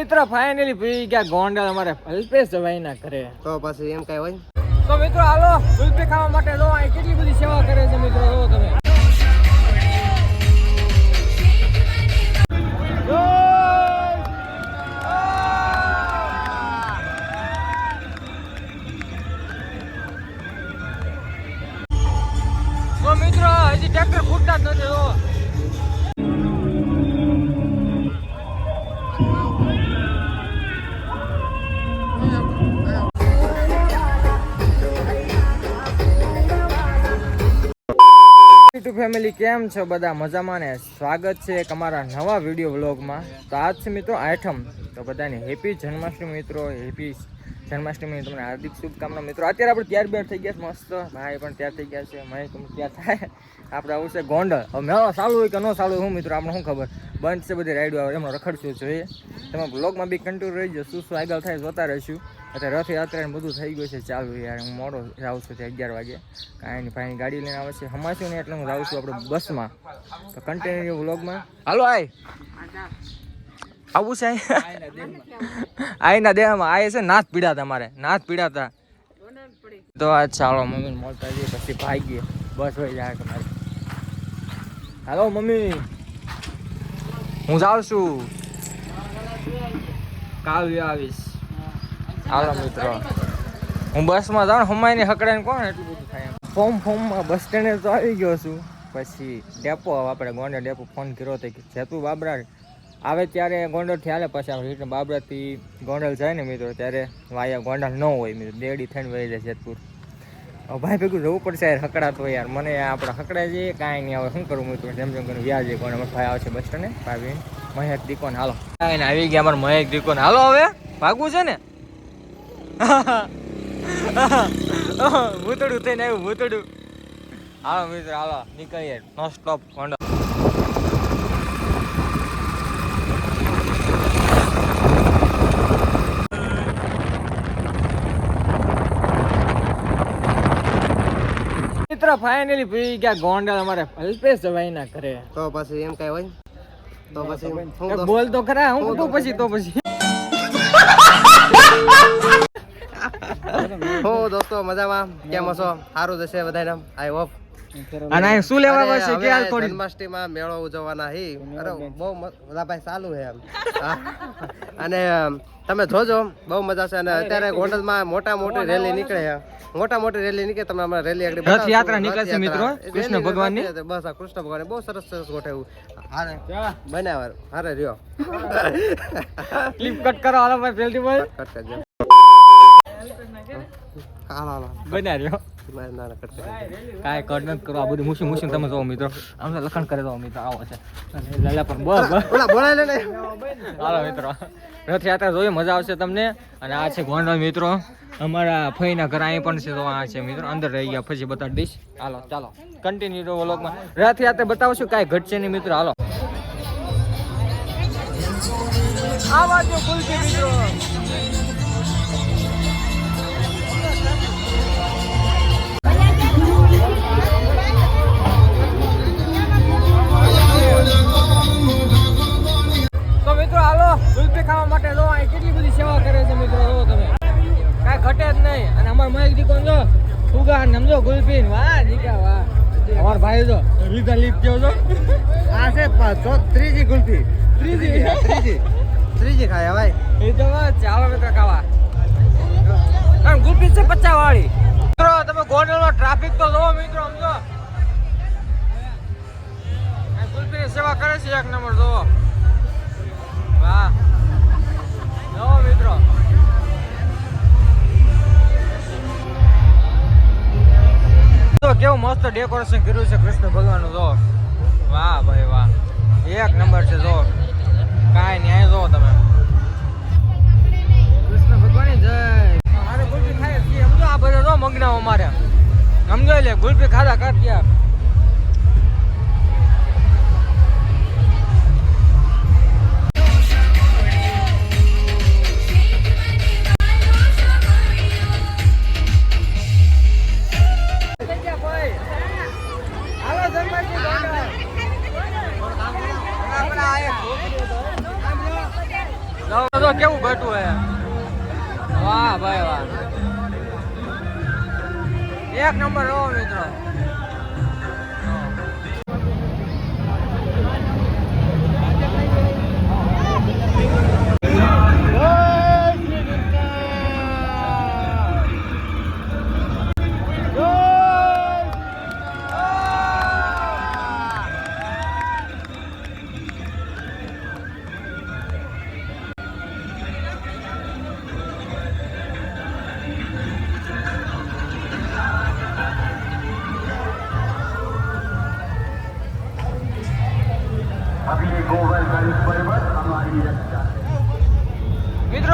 મિત્રો ફાઇનલી ભઈ ગયા ગોંડલ અમારે અલ્પેશ જવાઈ ના કરે તો પછી એમ કઈ હોય તો મિત્રો હાલો કુલ્ફી ખાવા માટે જો અહીં કેટલી બધી સેવા કરે છે મિત્રો જો તમે. મિત્રો હજી ટ્રેક્ટર ફૂટતા જ નથી ફેમિલી કેમ છો બધા? મજામાં ને? સ્વાગત છે એક અમારા નવા વીડિયો વ્લોગમાં તો આજ છે મિત્રો આઠમ. તો બધાને હેપી જન્માષ્ટમી મિત્રો હેપી જન્માષ્ટમી તમને હાર્દિક શુભકામના. મિત્રો, અત્યારે આપણે ત્યાર બેર થઈ ગયા મસ્ત. ભાઈ પણ ત્યાં થઈ ગયા છે, મય પણ ત્યાં થાય. આપણે આવું છે ગોંડલ. હવે મેળો ચાલુ હોય કે ન હોય, હું મિત્રો, આપણે શું ખબર? બંધ છે બધી રાઈડો આવે, એમનો રખડશું જોઈએ. તમે બ્લોગમાં બી કન્ટિન્યુ રહી જશો શું શું આગળ થાય જોતા રહીશું. અત્યારે રથયાત્રા ને બધું થઈ ગયું છે, ચાલુ યાર, હું મોડો જાઉં છું અગિયાર વાગે. કાંઈ નહીં ભાઈ ગાડી લઈને આવે છે. હમાશું ને એટલે હું જાઉં છું આપણે બસમાં. તો કન્ટિન્યુ વ્લોગમાં હાલો, આય. આવું છે આઈના દેહમાં. આય છે નાથ પીડા તમારે નાથ પીડાતા. તો આ ચાલો, મમ્મી મળતા જઈએ, પછી ભાગીએ. બસ હોય જાય તમારે હાલો, મમ્મી. હું જાઉં છું. કાવ્ય આવીશ. હાલો મિત્રો. હું બસમાં જાઉં હમાઈને હકડાઈને કોણ એટલું બધું થાય ફોર્મ ફોર્મમાં બસ સ્ટેન્ડે તો આવી ગયો છું. પછી ડેપો આપણે ગોંડલ ડેપો ફોન કર્યો હતો કે જેતું બાબરા આવે ત્યારે ગોંડલથી હાલે પછી. આપણે રિટર્ન બાબરાથી ગોંડલ જાય ને મિત્રો, ત્યારે વાયા ગોંડલ ન હોય મિત્રો. દેડી થઈને વહી જાય જેતપુર. ભાઈ ભેગું જવું પડશે યાર, હકડાતો યાર. મને આપણે હકડાય જઈએ કાંઈ નહીં હવે શું કરું મિત્રો? જેમ જેમ કરીને વ્યાજે અમારો ભાઈ આવશે બસ સ્ટેન્ડે. ભાઈ મહેક દીકોન હાલો. આવી ગયા અમારે મહેક દીકોન. હાલો હવે, ભાગવું છે ને? ભૂતડું થઈને આવ્યું ભૂતડું. હાલો મિત્ર હાલો નીકળીએ. નો સ્ટોપ ગોંડલ મિત્ર ફાઇનલી ભી ગયા ગોંડલ અમારે અલ્પેશ જવાઈ ના કરે તો પછી એમ કઈ હોય તો પછી બોલ તો ખરા હું તો પછી તો પછી. હો દોસ્તો મજામાં? કેમ છો સારું જશે બધાને આઈ હોપ અને શું લેવા પડશે કે હાલ થોડી? જન્માષ્ટમીમાં મેળો ઉજવવાના હી. અરે બહુ બધા ભાઈ ચાલુ છે એમ. અને તમે જોજો બહુ મજા છે અને અત્યારે ગોંડલમાં મોટા મોટી રેલી નીકળે છે. મોટા મોટી રેલી નીકળે તમે અમારે રેલી આગળ. રથયાત્રા નીકળશે. મિત્રો, કૃષ્ણ ભગવાનની. બસ આ કૃષ્ણ ભગવાન બહુ સરસ સરસ ગોઠવ્યું હારે બનાવર હારે રહ્યો. ક્લિપ કટ કરો હાલો ભાઈ જલ્દી ભાઈ કટ કરજો બન્યા રહ્યો? કાંઈ કટ નથી કરો બધું મૂસી મૂસી તમે જોવો મિત્રો. આમ તો લખણ કરી દો મિત્રો આવો છે. લાલા પણ બસ હાલો મિત્રો. રથયાત્રા જોઈએ મજા આવશે તમને. અને આ છે ગોંડલ મિત્રો. અમારા ફઈના ઘર અહીં પણ છે તો આ છે મિત્રો. અંદર રહી ગયા પછી બતાવી દઈશ. હાલો ચાલો. કન્ટિન્યુ વ્લોગમાં. રથયાત્રા બતાવશું કાંઈ ઘટશે નહીં મિત્રો. હાલો. આવા જો કુલથી મિત્રો. મિત્રો હાલો કુલ્ફી ખાવા માટે જો અહીં કેટલી બધી સેવા કરે છે મિત્રો જો તમે. કાંઈ ઘટે જ નહીં. અને અમાર મહેક દીકો જો ફુગા સમજો કુલ્ફી વાહ દીકા વાહ. અમાર ભાઈ જો. લીધા લીધ ગયો છો આ છે ત્રીજી ગુલ્ફી. ત્રીજી. ત્રીજી. ત્રીજી. ખાય ભાઈ. એ તો મિત્રો ખાવા. કારણ ગુલ્ફી છે પચાસ વાળી મિત્રો તમે ગોંડલમાં ટ્રાફિક તો જોવો મિત્રો સમજો ગુલ્ફીની સેવા કરે છે એક નંબર જોવો. કેવું મસ્ત ડેકોરેશન કર્યું છે કૃષ્ણ ભગવાનનું, જો. વાહ ભાઈ વાહ. એક નંબર છે, જો. કાંઈ નહીં, અહીં જોવો તમે. કૃષ્ણ ભગવાન જય. મારે ગુલ્ફી ખાય સમજો આ બધા, જો મંગના અમારે સમજો લે, ગુલ્ફી ખાધા કર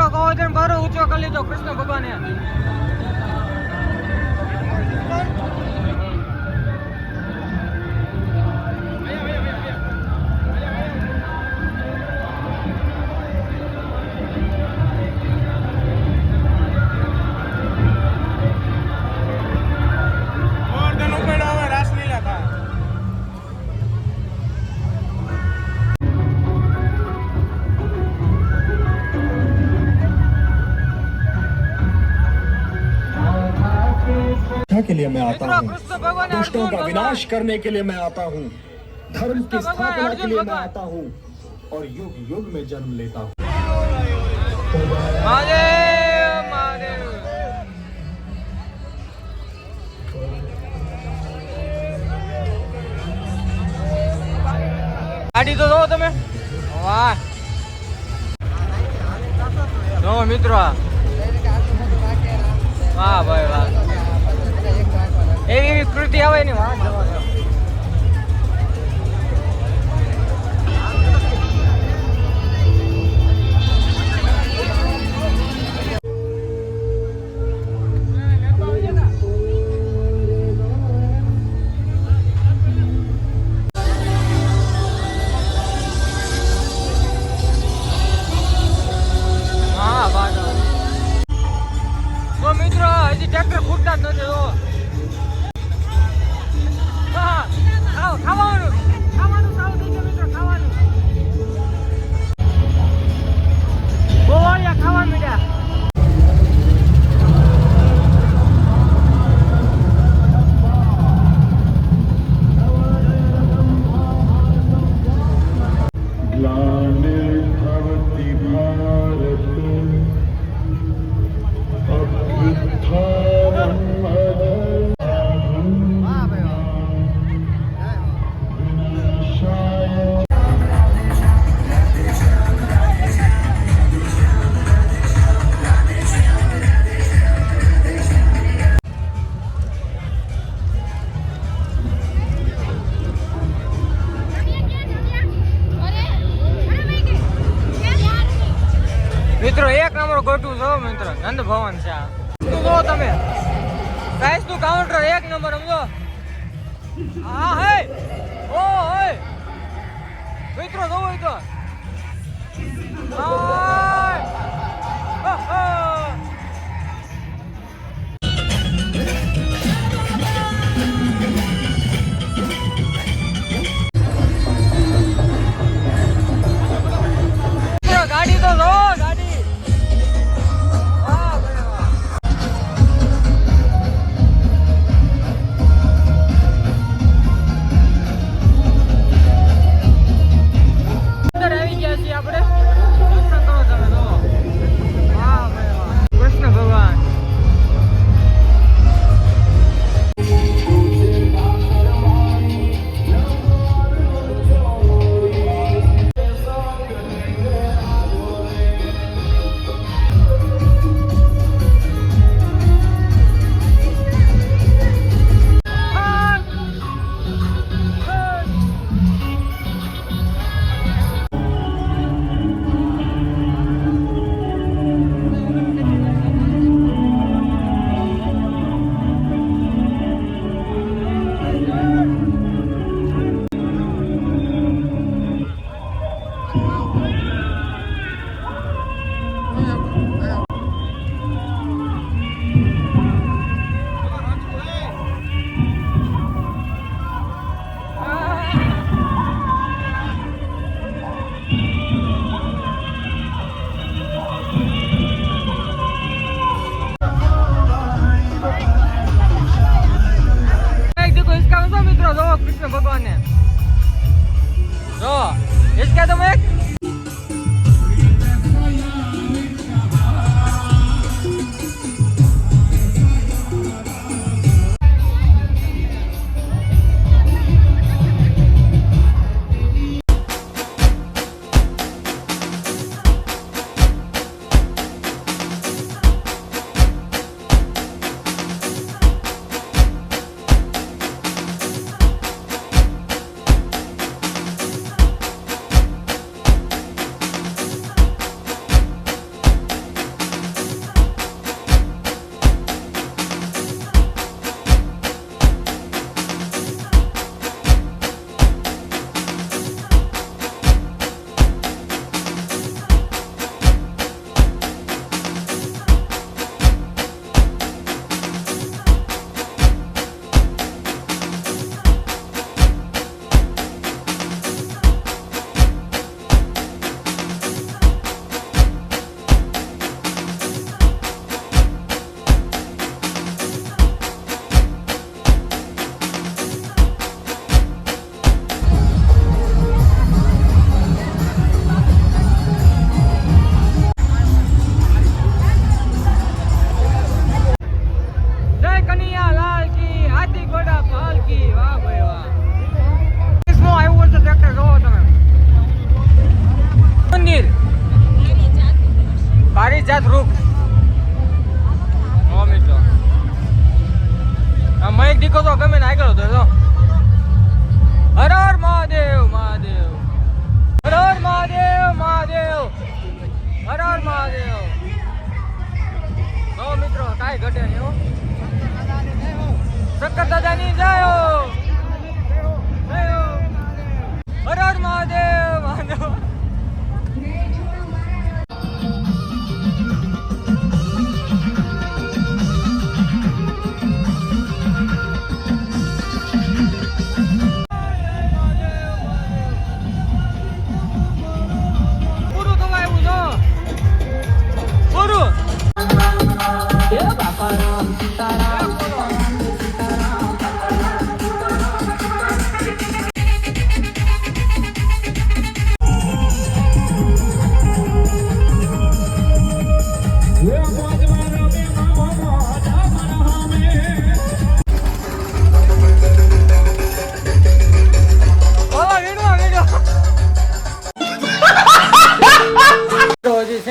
મિત્રો ગોવર્ધન ભારો ઊંચો કરી લીધો કૃષ્ણ ભગવાને. के लिए मैं आता મિત્રો हूँ કૃષ્ણ ભગવાને दुष्टों અર્જુન का ભગવાન विनाश करने के लिए मैं आता हूँ धर्म की भगवान, स्थापना के अर्जुन लिए मैं भगवान। आता हूँ और युग युग में जन्म लेता हूँ મહાદેવ મહાદેવ ગાડી તો જોવો તમે વાહ જો મિત્રો આ. વાહ ભાઈ વાહ એવી કૃતિ આવે ને વાહ મિત્રો, એક નંબર ગોટું છો મિત્રો. નંદ ભવન છે આ. જો તમે. પ્રાઇસનું કાઉન્ટર એક નંબર, સમજો. હા, હે. ઓ, હે. મિત્રો, જોવો તો હાય. Come back. કાંઈ ઘટે નહીં શંકર દાદાની જય હો. હર મહાદેવ.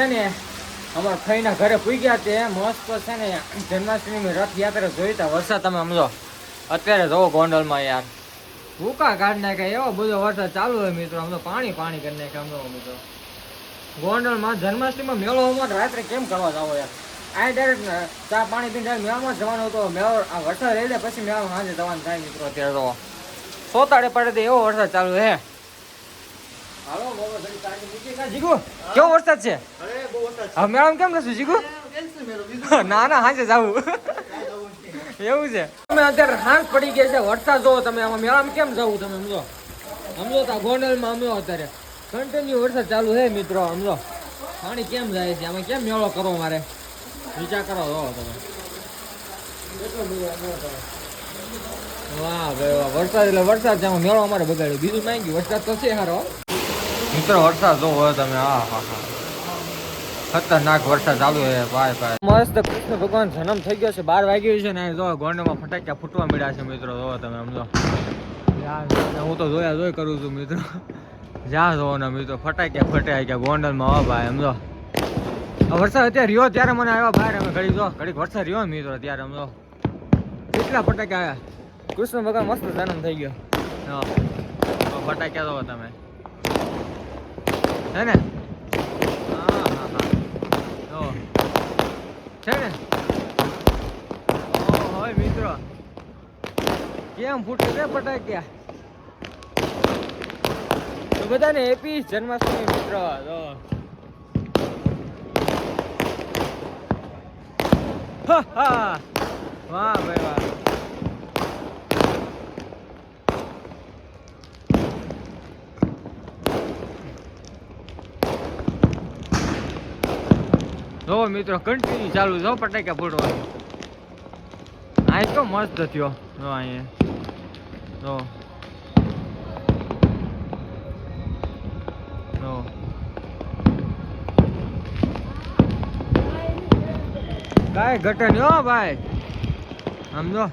છે ને, અમારા ફઈના ઘરે પૂગ્યા તે મસ્ત છે ને જન્માષ્ટમી રથયાત્રા જોઈતા વરસાદ તમે સમજો અત્યારે જોવો ગોંડલમાં યાર. ભૂકા કાઢ નાખે એવો બધો વરસાદ ચાલુ હોય મિત્રો અમને પાણી પાણી કરી નાખે અમને મિત્રો ગોંડલમાં જન્માષ્ટમીમાં મેળો અમારે રાત્રે કેમ કરવા જાવો યાર? આ ડાયરેક્ટ ચા પાણી પીને મેળામાં જવાનો હતો મેળો, આ વરસાદ રહી જાય, પછી મેળામાં સાંજે જવાનું થાય મિત્રો અત્યારે તો. સોતાડે પડે તો એવો વરસાદ ચાલુ હે હાલો બાબા ઘડી કાઢી મૂકી કા જીગુ કેવો વરસાદ છે? હવે મેળામાં કેમ નથી જીગુ? ના ના હાજે જાવું એવું છે. તમે અત્યારે હાંસ પડી ગયા છે વરસાદ જોવો તમે આમાં મેળામાં કેમ જવું તમે સમજો? સમજો તા ગોંડલમાં સમજો અત્યારે. કન્ટિન્યુ વરસાદ ચાલુ છે મિત્રો સમજો? પાણી કેમ જાય છે આમાં કેમ મેળો કરો મારે? વિચાર કરો જોવો તમે. વાહ ભાઈ વાહ વરસાદ એટલે વરસાદ છે મેળો અમારે બગાડ્યો. બીજું માંગ્યું વરસાદ તો છે હારો. મિત્રો, વરસાદ જોવો તમે આ હા હા. ખતરનાક વરસાદ ચાલુ છે, ભાઈ ભાઈ. મસ્ત કૃષ્ણ ભગવાન જન્મ થઈ ગયો છે, બાર વાગ્યું છે ને, જો ગોંડમાં ફટાક્યા ફૂટવા મળ્યા છે, મિત્રો. જોવો તમે સમજો હું તો જોયા, જોઈ કરું છું, મિત્રો. જ્યાં જોવો ને, મિત્રો ફટાક્યા ફટાઈ ગયા ગોંડલમાં, હો, ભાઈ સમજો વરસાદ અત્યારે રહ્યો ત્યારે મને આવ્યો બહાર અમે ઘડી જો, ઘડીક વરસાદ રહ્યો મિત્રો ત્યારે સમજો કેટલા ફટાક્યા આવ્યા? કૃષ્ણ ભગવાન મસ્ત જન્મ થઈ ગયો. તો ફટાક્યા જોવો તમે. હે હા હા હા. જો. છે ને? મિત્રો. કેમ ફૂટે રે ફટાક્યા? તો બધાને હેપી જન્માષ્ટમી મિત્રો, જો. હા હા. વાહ, ભાઈ, વાહ. જો મિત્રો કન્ટિન્યુ ચાલુ જો ફટાક્યા ફૂટવાનું આ તો મસ્ત થયો. જો અહીંયા. જો. કાંઈ ઘટે નહીં હો ભાઈ. સમજો